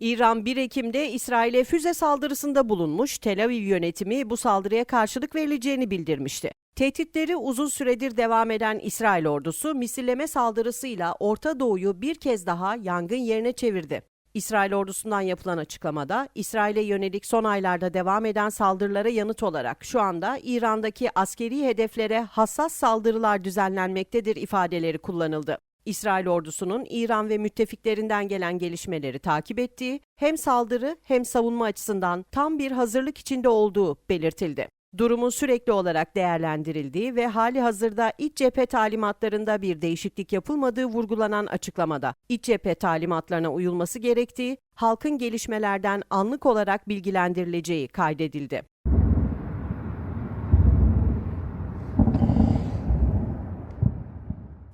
İran 1 Ekim'de İsrail'e füze saldırısında bulunmuş, Tel Aviv yönetimi bu saldırıya karşılık verileceğini bildirmişti. Tehditleri uzun süredir devam eden İsrail ordusu misilleme saldırısıyla Orta Doğu'yu bir kez daha yangın yerine çevirdi. İsrail ordusundan yapılan açıklamada, İsrail'e yönelik son aylarda devam eden saldırılara yanıt olarak şu anda İran'daki askeri hedeflere hassas saldırılar düzenlenmektedir ifadeleri kullanıldı. İsrail ordusunun İran ve müttefiklerinden gelen gelişmeleri takip ettiği, hem saldırı hem savunma açısından tam bir hazırlık içinde olduğu belirtildi. Durumun sürekli olarak değerlendirildiği ve hali hazırda iç cephe talimatlarında bir değişiklik yapılmadığı vurgulanan açıklamada, iç cephe talimatlarına uyulması gerektiği, halkın gelişmelerden anlık olarak bilgilendirileceği kaydedildi.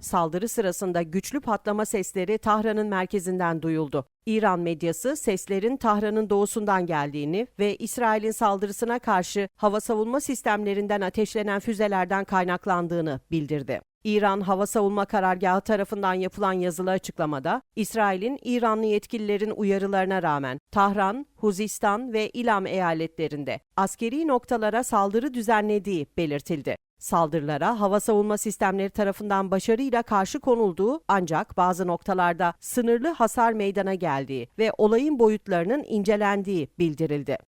Saldırı sırasında güçlü patlama sesleri Tahran'ın merkezinden duyuldu. İran medyası seslerin Tahran'ın doğusundan geldiğini ve İsrail'in saldırısına karşı hava savunma sistemlerinden ateşlenen füzelerden kaynaklandığını bildirdi. İran Hava Savunma Karargahı tarafından yapılan yazılı açıklamada, İsrail'in İranlı yetkililerin uyarılarına rağmen Tahran, Huzistan ve İlam eyaletlerinde askeri noktalara saldırı düzenlediği belirtildi. Saldırılara hava savunma sistemleri tarafından başarıyla karşı konulduğu ancak bazı noktalarda sınırlı hasar meydana geldiği ve olayın boyutlarının incelendiği bildirildi.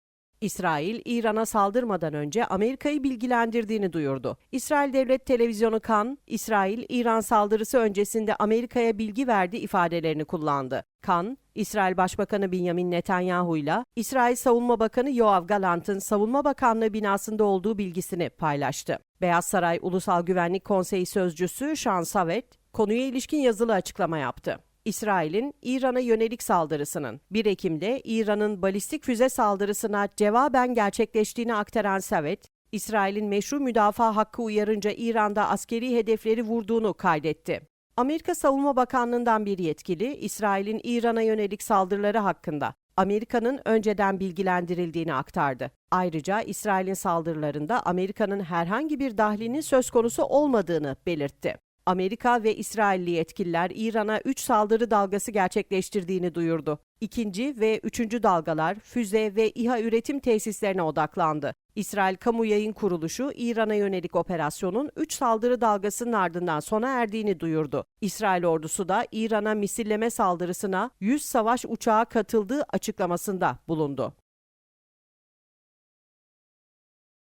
İsrail, İran'a saldırmadan önce Amerika'yı bilgilendirdiğini duyurdu. İsrail Devlet Televizyonu Kan, İsrail, İran saldırısı öncesinde Amerika'ya bilgi verdi ifadelerini kullandı. Kan, İsrail Başbakanı Benjamin Netanyahu ile İsrail Savunma Bakanı Yoav Galant'ın Savunma Bakanlığı binasında olduğu bilgisini paylaştı. Beyaz Saray Ulusal Güvenlik Konseyi Sözcüsü Sean Savet, konuya ilişkin yazılı açıklama yaptı. İsrail'in İran'a yönelik saldırısının 1 Ekim'de İran'ın balistik füze saldırısına cevaben gerçekleştiğini aktaran Savet, İsrail'in meşru müdafaa hakkı uyarınca İran'da askeri hedefleri vurduğunu kaydetti. Amerika Savunma Bakanlığı'ndan bir yetkili, İsrail'in İran'a yönelik saldırıları hakkında Amerika'nın önceden bilgilendirildiğini aktardı. Ayrıca İsrail'in saldırılarında Amerika'nın herhangi bir dahlinin söz konusu olmadığını belirtti. Amerika ve İsrailli yetkililer İran'a 3 saldırı dalgası gerçekleştirdiğini duyurdu. İkinci ve üçüncü dalgalar füze ve İHA üretim tesislerine odaklandı. İsrail Kamu Yayın Kuruluşu İran'a yönelik operasyonun 3 saldırı dalgasının ardından sona erdiğini duyurdu. İsrail ordusu da İran'a misilleme saldırısına 100 savaş uçağı katıldığı açıklamasında bulundu.